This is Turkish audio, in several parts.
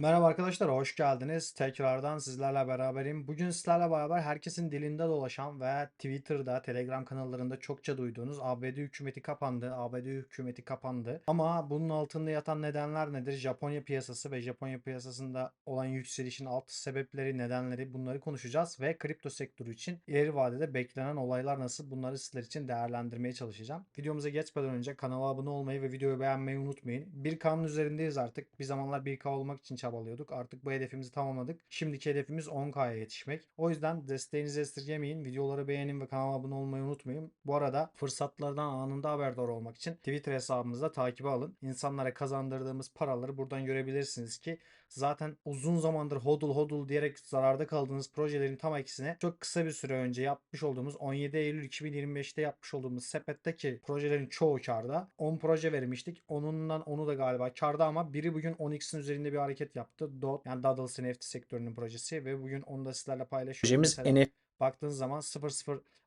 Merhaba arkadaşlar, hoş geldiniz. Tekrardan sizlerle beraberim. Bugün sizlerle beraber herkesin dilinde dolaşan ve Twitter'da, Telegram kanallarında çokça duyduğunuz ABD hükümeti kapandı, ABD hükümeti kapandı. Ama bunun altında yatan nedenler nedir? Japonya piyasası ve Japonya piyasasında olan yükselişin alt sebepleri, nedenleri bunları konuşacağız ve kripto sektörü için ileri vadede beklenen olaylar nasıl bunları sizler için değerlendirmeye çalışacağım. Videomuza geçmeden önce kanala abone olmayı ve videoyu beğenmeyi unutmayın. 1K'nın üzerindeyiz artık. Bir zamanlar 1K olmak için çabalıyorduk. Artık bu hedefimizi tamamladık. Şimdiki hedefimiz 10K'ya yetişmek. O yüzden desteğinizi esirgemeyin. Videoları beğenin ve kanala abone olmayı unutmayın. Bu arada fırsatlardan anında haberdar olmak için Twitter hesabımızda takibe alın. İnsanlara kazandırdığımız paraları buradan görebilirsiniz ki zaten uzun zamandır hodul hodul diyerek zararda kaldığınız projelerin tam aksine çok kısa bir süre önce yapmış olduğumuz 17 Eylül 2025'te yapmış olduğumuz sepetteki projelerin çoğu karda. 10 proje vermiştik. Onundan onu da galiba karda ama biri bugün 10x'in üzerinde bir hareket yaptı. DOT yani Daddles NFT sektörünün projesi ve bugün onu da sizlerle paylaşıyoruz. Projemiz NFT baktığınız zaman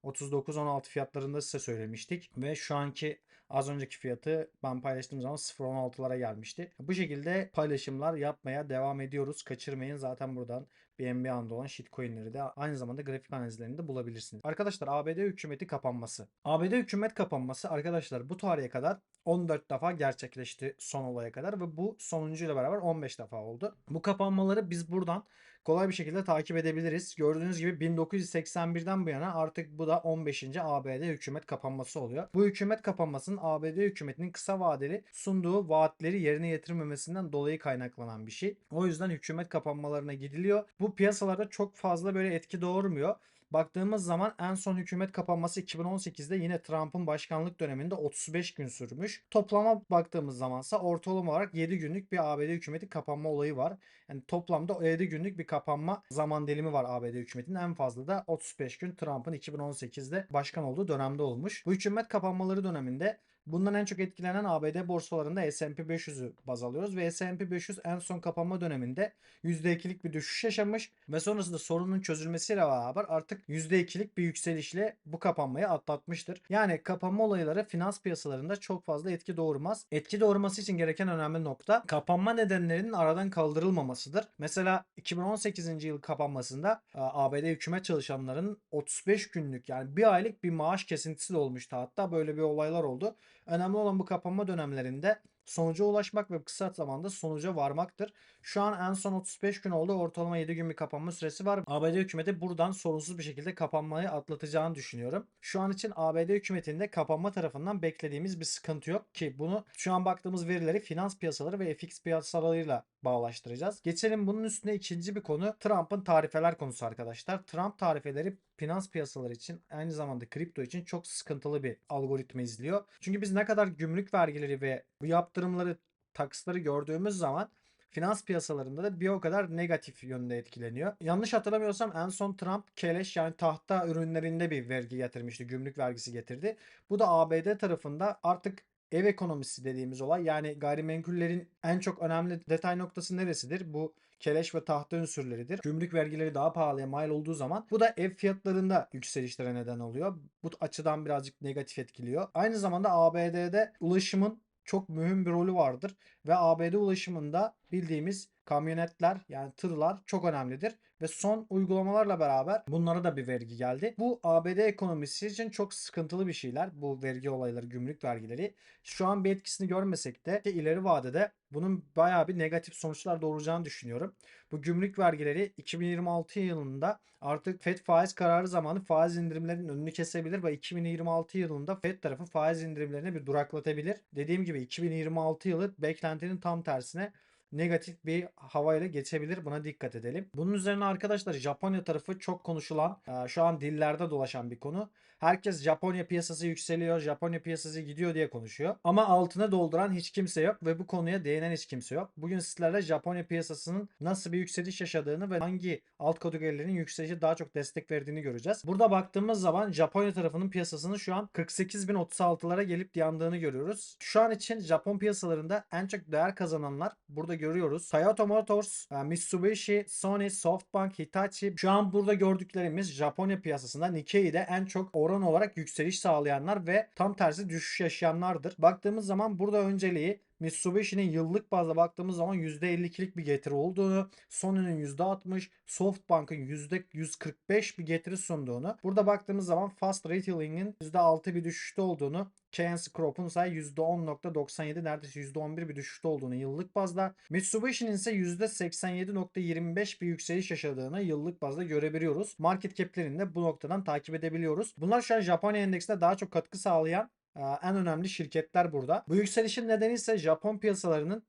003916 fiyatlarında size söylemiştik ve şu anki az önceki fiyatı ben paylaştığım zaman 0.16'lara gelmişti. Bu şekilde paylaşımlar yapmaya devam ediyoruz. Kaçırmayın zaten buradan BNB anda olan shitcoin'leri de aynı zamanda grafik analizlerini de bulabilirsiniz. Arkadaşlar ABD hükümeti kapanması. ABD hükümet kapanması arkadaşlar bu tarihe kadar 14 defa gerçekleşti son olaya kadar ve bu sonuncuyla beraber 15 defa oldu. Bu kapanmaları biz buradan kolay bir şekilde takip edebiliriz. Gördüğünüz gibi 1981'den bu yana artık bu da 15. ABD hükümet kapanması oluyor. Bu hükümet kapanmasının ABD hükümetinin kısa vadeli sunduğu vaatleri yerine getirmemesinden dolayı kaynaklanan bir şey. O yüzden hükümet kapanmalarına gidiliyor. Bu piyasalarda çok fazla böyle etki doğurmuyor. Baktığımız zaman en son hükümet kapanması 2018'de yine Trump'ın başkanlık döneminde 35 gün sürmüş. Toplama baktığımız zamansa ortalama olarak 7 günlük bir ABD hükümeti kapanma olayı var. Yani toplamda 7 günlük bir kapanma zaman dilimi var ABD hükümetinin. En fazla da 35 gün Trump'ın 2018'de başkan olduğu dönemde olmuş. Bu hükümet kapanmaları döneminde Bundan en çok etkilenen ABD borsalarında S&P 500'ü baz alıyoruz ve S&P 500 en son kapanma döneminde %2'lik bir düşüş yaşamış ve sonrasında sorunun çözülmesiyle beraber artık %2'lik bir yükselişle bu kapanmayı atlatmıştır. Yani kapanma olayları finans piyasalarında çok fazla etki doğurmaz. Etki doğurması için gereken önemli nokta kapanma nedenlerinin aradan kaldırılmamasıdır. Mesela 2018. yıl kapanmasında ABD hükümet çalışanlarının 35 günlük yani bir aylık bir maaş kesintisi de olmuştu. Hatta böyle bir olaylar oldu. Önemli olan bu kapanma dönemlerinde sonuca ulaşmak ve kısa zamanda sonuca varmaktır. Şu an en son 35 gün oldu. Ortalama 7 gün bir kapanma süresi var. ABD hükümeti buradan sorunsuz bir şekilde kapanmayı atlatacağını düşünüyorum. Şu an için ABD hükümetinde kapanma tarafından beklediğimiz bir sıkıntı yok ki bunu şu an baktığımız verileri finans piyasaları ve FX piyasalarıyla bağlaştıracağız. Geçelim bunun üstüne ikinci bir konu Trump'ın tarifeler konusu arkadaşlar. Trump tarifeleri finans piyasaları için aynı zamanda kripto için çok sıkıntılı bir algoritma izliyor. Çünkü biz ne kadar gümrük vergileri ve bu yaptırımları taksları gördüğümüz zaman finans piyasalarında da bir o kadar negatif yönde etkileniyor. Yanlış hatırlamıyorsam en son Trump keleş yani tahta ürünlerinde bir vergi getirmişti. Gümrük vergisi getirdi. Bu da ABD tarafında artık ev ekonomisi dediğimiz olay yani gayrimenkullerin en çok önemli detay noktası neresidir? Bu keleş ve tahta unsürleridir. Gümrük vergileri daha pahalıya mal olduğu zaman bu da ev fiyatlarında yükselişlere neden oluyor. Bu açıdan birazcık negatif etkiliyor. Aynı zamanda ABD'de ulaşımın çok mühim bir rolü vardır ve ABD ulaşımında bildiğimiz kamyonetler yani tırlar çok önemlidir ve son uygulamalarla beraber bunlara da bir vergi geldi. Bu ABD ekonomisi için çok sıkıntılı bir şeyler bu vergi olayları, gümrük vergileri. Şu an bir etkisini görmesek de ileri vadede bunun bayağı bir negatif sonuçlar doğuracağını düşünüyorum. Bu gümrük vergileri 2026 yılında artık FED faiz kararı zamanı faiz indirimlerinin önünü kesebilir ve 2026 yılında FED tarafı faiz indirimlerini bir duraklatabilir. Dediğim gibi 2026 yılı beklentinin tam tersine negatif bir havayla geçebilir. Buna dikkat edelim. Bunun üzerine arkadaşlar Japonya tarafı çok konuşulan, şu an dillerde dolaşan bir konu. Herkes Japonya piyasası yükseliyor, Japonya piyasası gidiyor diye konuşuyor. Ama altına dolduran hiç kimse yok ve bu konuya değinen hiç kimse yok. Bugün sizlerle Japonya piyasasının nasıl bir yükseliş yaşadığını ve hangi alt kategorilerin yükselişi daha çok destek verdiğini göreceğiz. Burada baktığımız zaman Japonya tarafının piyasasının şu an 48.036'lara gelip yandığını görüyoruz. Şu an için Japon piyasalarında en çok değer kazananlar burada görüyoruz. Toyota Motors, e, Mitsubishi, Sony, Softbank, Hitachi. Şu an burada gördüklerimiz Japonya piyasasında Nikkei'de en çok oran olarak yükseliş sağlayanlar ve tam tersi düşüş yaşayanlardır. Baktığımız zaman burada önceliği Mitsubishi'nin yıllık bazda baktığımız zaman %52'lik bir getiri olduğunu, Sony'nin %60, SoftBank'ın %145 bir getiri sunduğunu, burada baktığımız zaman Fast Retailing'in %6 bir düşüşte olduğunu, Keynes Crop'un ise %10.97 neredeyse %11 bir düşüşte olduğunu yıllık bazda, Mitsubishi'nin ise %87.25 bir yükseliş yaşadığını yıllık bazda görebiliyoruz. Market cap'lerini de bu noktadan takip edebiliyoruz. Bunlar şu an Japonya endeksinde daha çok katkı sağlayan en önemli şirketler burada. Bu yükselişin nedeni ise Japon piyasalarının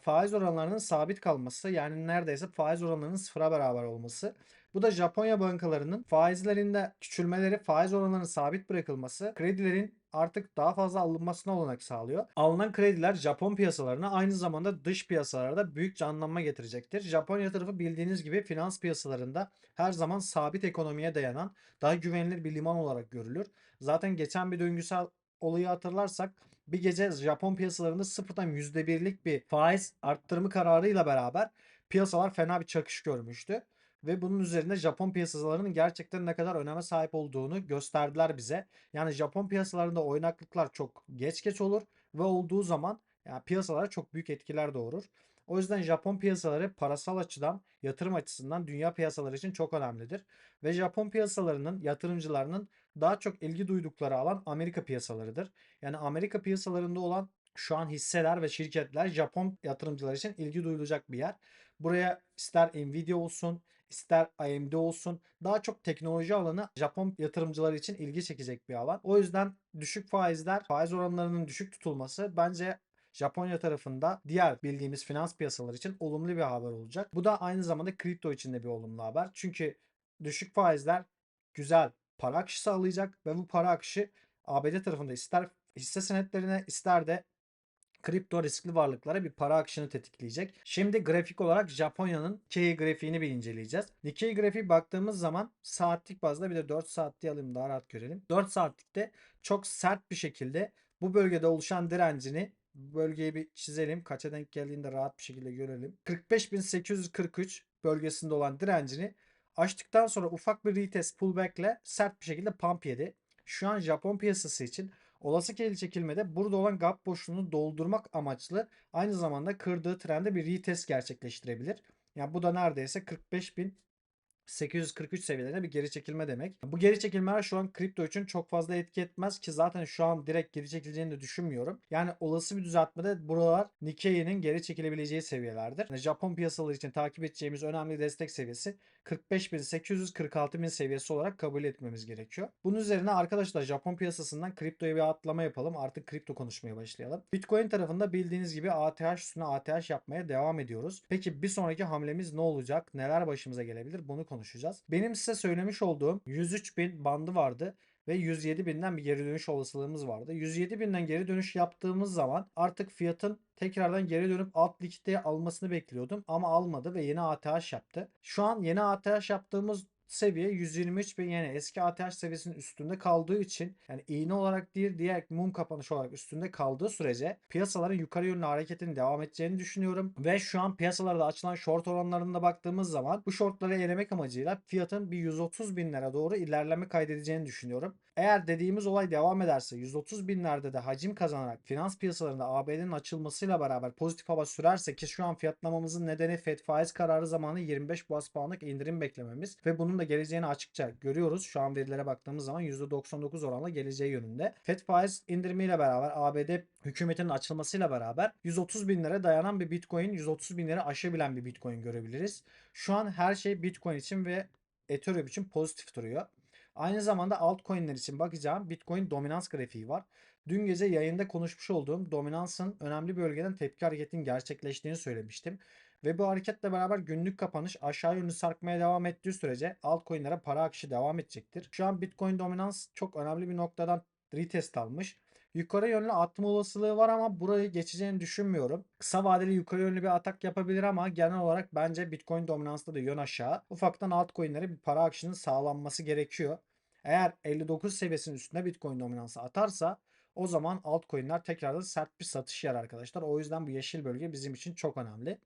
faiz oranlarının sabit kalması yani neredeyse faiz oranlarının sıfıra beraber olması. Bu da Japonya bankalarının faizlerinde küçülmeleri, faiz oranlarının sabit bırakılması, kredilerin artık daha fazla alınmasına olanak sağlıyor. Alınan krediler Japon piyasalarına aynı zamanda dış piyasalarda büyük canlanma getirecektir. Japonya tarafı bildiğiniz gibi finans piyasalarında her zaman sabit ekonomiye dayanan daha güvenilir bir liman olarak görülür. Zaten geçen bir döngüsel olayı hatırlarsak bir gece Japon piyasalarında sıfırdan %1'lik bir faiz arttırımı kararıyla beraber piyasalar fena bir çakış görmüştü. Ve bunun üzerinde Japon piyasalarının gerçekten ne kadar öneme sahip olduğunu gösterdiler bize. Yani Japon piyasalarında oynaklıklar çok geç geç olur ve olduğu zaman yani piyasalara çok büyük etkiler doğurur. O yüzden Japon piyasaları parasal açıdan, yatırım açısından dünya piyasaları için çok önemlidir. Ve Japon piyasalarının, yatırımcılarının daha çok ilgi duydukları alan Amerika piyasalarıdır. Yani Amerika piyasalarında olan şu an hisseler ve şirketler Japon yatırımcılar için ilgi duyulacak bir yer. Buraya ister Nvidia olsun, ister AMD olsun daha çok teknoloji alanı Japon yatırımcılar için ilgi çekecek bir alan. O yüzden düşük faizler, faiz oranlarının düşük tutulması bence Japonya tarafında diğer bildiğimiz finans piyasaları için olumlu bir haber olacak. Bu da aynı zamanda kripto için de bir olumlu haber. Çünkü düşük faizler güzel para akışı sağlayacak ve bu para akışı ABD tarafında ister hisse senetlerine ister de kripto riskli varlıklara bir para akışını tetikleyecek. Şimdi grafik olarak Japonya'nın Nikkei grafiğini bir inceleyeceğiz. Nikkei grafiği baktığımız zaman saatlik bazda bir de 4 saatliği alayım daha rahat görelim. 4 saatlikte çok sert bir şekilde bu bölgede oluşan direncini bölgeyi bir çizelim. Kaça denk geldiğinde rahat bir şekilde görelim. 45.843 bölgesinde olan direncini açtıktan sonra ufak bir retest pullback ile sert bir şekilde pump yedi. Şu an Japon piyasası için olası geri çekilmede burada olan gap boşluğunu doldurmak amaçlı aynı zamanda kırdığı trende bir retest gerçekleştirebilir. Yani bu da neredeyse 45 bin 843 seviyelerine bir geri çekilme demek. Bu geri çekilmeler şu an kripto için çok fazla etki etmez ki zaten şu an direkt geri çekileceğini de düşünmüyorum. Yani olası bir düzeltmede buralar Nikkei'nin geri çekilebileceği seviyelerdir. Yani Japon piyasaları için takip edeceğimiz önemli destek seviyesi 45.846.000 seviyesi olarak kabul etmemiz gerekiyor. Bunun üzerine arkadaşlar Japon piyasasından kriptoya bir atlama yapalım. Artık kripto konuşmaya başlayalım. Bitcoin tarafında bildiğiniz gibi ATH üstüne ATH yapmaya devam ediyoruz. Peki bir sonraki hamlemiz ne olacak? Neler başımıza gelebilir? Bunu konuşacağız. Benim size söylemiş olduğum 103 bin bandı vardı ve 107 binden bir geri dönüş olasılığımız vardı. 107 binden geri dönüş yaptığımız zaman artık fiyatın tekrardan geri dönüp alt ligde almasını bekliyordum ama almadı ve yeni ATH yaptı. Şu an yeni ATH yaptığımız seviye 123 bin yani eski ATH seviyesinin üstünde kaldığı için yani iğne olarak değil diğer mum kapanış olarak üstünde kaldığı sürece piyasaların yukarı yönlü hareketinin devam edeceğini düşünüyorum. Ve şu an piyasalarda açılan short oranlarına baktığımız zaman bu shortları elemek amacıyla fiyatın bir 130 binlere doğru ilerleme kaydedeceğini düşünüyorum. Eğer dediğimiz olay devam ederse 130 binlerde de hacim kazanarak finans piyasalarında ABD'nin açılmasıyla beraber pozitif hava sürerse ki şu an fiyatlamamızın nedeni FED faiz kararı zamanı 25 bas puanlık indirim beklememiz ve bunun da geleceğini açıkça görüyoruz. Şu an verilere baktığımız zaman %99 oranla geleceği yönünde. FED faiz indirimiyle beraber ABD hükümetinin açılmasıyla beraber 130 binlere dayanan bir Bitcoin 130 binleri aşabilen bir Bitcoin görebiliriz. Şu an her şey Bitcoin için ve Ethereum için pozitif duruyor. Aynı zamanda altcoin'ler için bakacağım Bitcoin dominans grafiği var. Dün gece yayında konuşmuş olduğum dominansın önemli bölgeden tepki hareketinin gerçekleştiğini söylemiştim. Ve bu hareketle beraber günlük kapanış aşağı yönlü sarkmaya devam ettiği sürece altcoin'lere para akışı devam edecektir. Şu an Bitcoin dominans çok önemli bir noktadan retest almış. Yukarı yönlü atma olasılığı var ama burayı geçeceğini düşünmüyorum. Kısa vadeli yukarı yönlü bir atak yapabilir ama genel olarak bence Bitcoin dominansta da yön aşağı. Ufaktan altcoin'lere bir para akışının sağlanması gerekiyor. Eğer 59 seviyesinin üstünde Bitcoin dominansı atarsa o zaman altcoin'ler tekrardan sert bir satış yer arkadaşlar. O yüzden bu yeşil bölge bizim için çok önemli.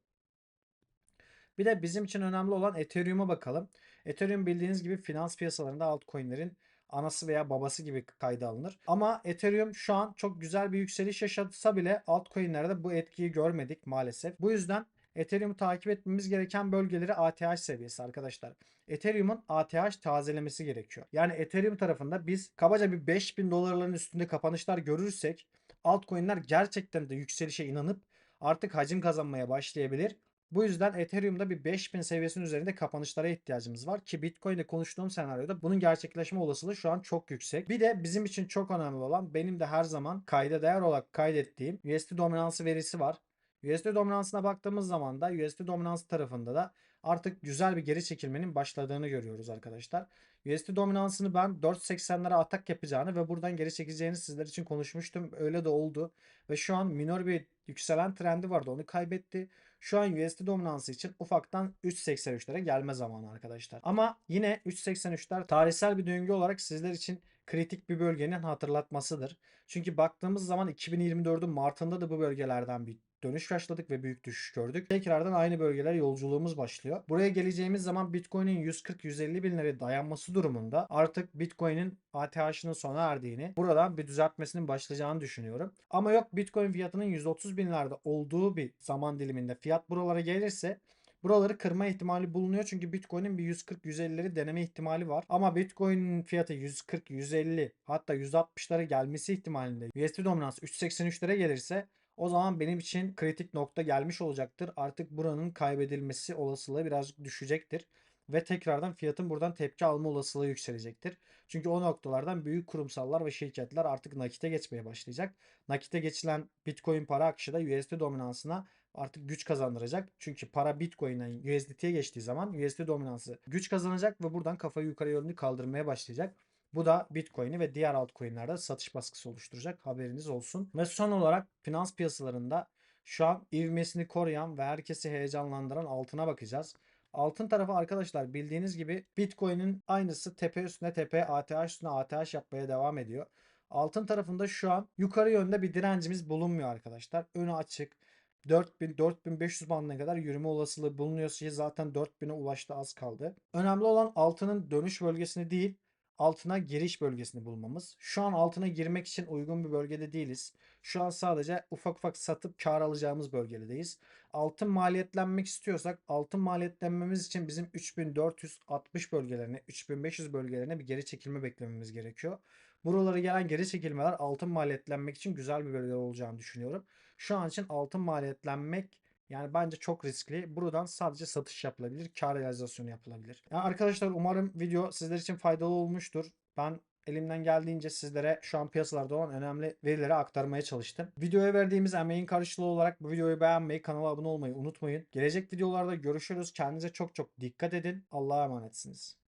Bir de bizim için önemli olan Ethereum'a bakalım. Ethereum bildiğiniz gibi finans piyasalarında altcoin'lerin anası veya babası gibi kayda alınır. Ama Ethereum şu an çok güzel bir yükseliş yaşatsa bile altcoin'lerde bu etkiyi görmedik maalesef. Bu yüzden Ethereum'u takip etmemiz gereken bölgeleri ATH seviyesi arkadaşlar. Ethereum'un ATH tazelemesi gerekiyor. Yani Ethereum tarafında biz kabaca bir 5000 dolarların üstünde kapanışlar görürsek altcoin'ler gerçekten de yükselişe inanıp artık hacim kazanmaya başlayabilir. Bu yüzden Ethereum'da bir 5000 seviyesinin üzerinde kapanışlara ihtiyacımız var ki Bitcoin'de konuştuğum senaryoda bunun gerçekleşme olasılığı şu an çok yüksek. Bir de bizim için çok önemli olan benim de her zaman kayda değer olarak kaydettiğim USD dominansı verisi var. USD dominansına baktığımız zaman da USD dominansı tarafında da artık güzel bir geri çekilmenin başladığını görüyoruz arkadaşlar. USD dominansını ben 4.80'lere atak yapacağını ve buradan geri çekeceğini sizler için konuşmuştum. Öyle de oldu. Ve şu an minor bir yükselen trendi vardı. Onu kaybetti. Şu an USD dominansı için ufaktan 3.83'lere gelme zamanı arkadaşlar. Ama yine 3.83'ler tarihsel bir döngü olarak sizler için kritik bir bölgenin hatırlatmasıdır. Çünkü baktığımız zaman 2024'ün Mart'ında da bu bölgelerden bir dönüş başladık ve büyük düşüş gördük. Tekrardan aynı bölgeler yolculuğumuz başlıyor. Buraya geleceğimiz zaman Bitcoin'in 140-150 bin liraya dayanması durumunda artık Bitcoin'in ATH'ının sona erdiğini, buradan bir düzeltmesinin başlayacağını düşünüyorum. Ama yok Bitcoin fiyatının 130 binlerde olduğu bir zaman diliminde fiyat buralara gelirse Buraları kırma ihtimali bulunuyor çünkü Bitcoin'in bir 140-150'leri deneme ihtimali var. Ama Bitcoin'in fiyatı 140-150 hatta 160'lara gelmesi ihtimalinde USD dominansı 383'lere gelirse o zaman benim için kritik nokta gelmiş olacaktır. Artık buranın kaybedilmesi olasılığı biraz düşecektir. Ve tekrardan fiyatın buradan tepki alma olasılığı yükselecektir. Çünkü o noktalardan büyük kurumsallar ve şirketler artık nakite geçmeye başlayacak. Nakite geçilen Bitcoin para akışı da USD dominansına artık güç kazandıracak. Çünkü para Bitcoin'den USDT'ye geçtiği zaman USD dominansı güç kazanacak ve buradan kafayı yukarı yönlü kaldırmaya başlayacak. Bu da Bitcoin'i ve diğer altcoin'lerde satış baskısı oluşturacak. Haberiniz olsun. Ve son olarak finans piyasalarında şu an ivmesini koruyan ve herkesi heyecanlandıran altına bakacağız. Altın tarafı arkadaşlar bildiğiniz gibi Bitcoin'in aynısı tepe üstüne tepe, ATH üstüne ATH yapmaya devam ediyor. Altın tarafında şu an yukarı yönde bir direncimiz bulunmuyor arkadaşlar. Önü açık. 4000 4500 bandına kadar yürüme olasılığı bulunuyor zaten 4000'e ulaştı az kaldı. Önemli olan altının dönüş bölgesini değil, altına giriş bölgesini bulmamız. Şu an altına girmek için uygun bir bölgede değiliz. Şu an sadece ufak ufak satıp kar alacağımız bölgedeyiz. Altın maliyetlenmek istiyorsak altın maliyetlenmemiz için bizim 3460 bölgelerine, 3500 bölgelerine bir geri çekilme beklememiz gerekiyor. Buralara gelen geri çekilmeler altın maliyetlenmek için güzel bir bölge olacağını düşünüyorum. Şu an için altın maliyetlenmek yani bence çok riskli. Buradan sadece satış yapılabilir, kar realizasyonu yapılabilir. Yani arkadaşlar umarım video sizler için faydalı olmuştur. Ben elimden geldiğince sizlere şu an piyasalarda olan önemli verileri aktarmaya çalıştım. Videoya verdiğimiz emeğin karşılığı olarak bu videoyu beğenmeyi, kanala abone olmayı unutmayın. Gelecek videolarda görüşürüz. Kendinize çok çok dikkat edin. Allah'a emanetsiniz.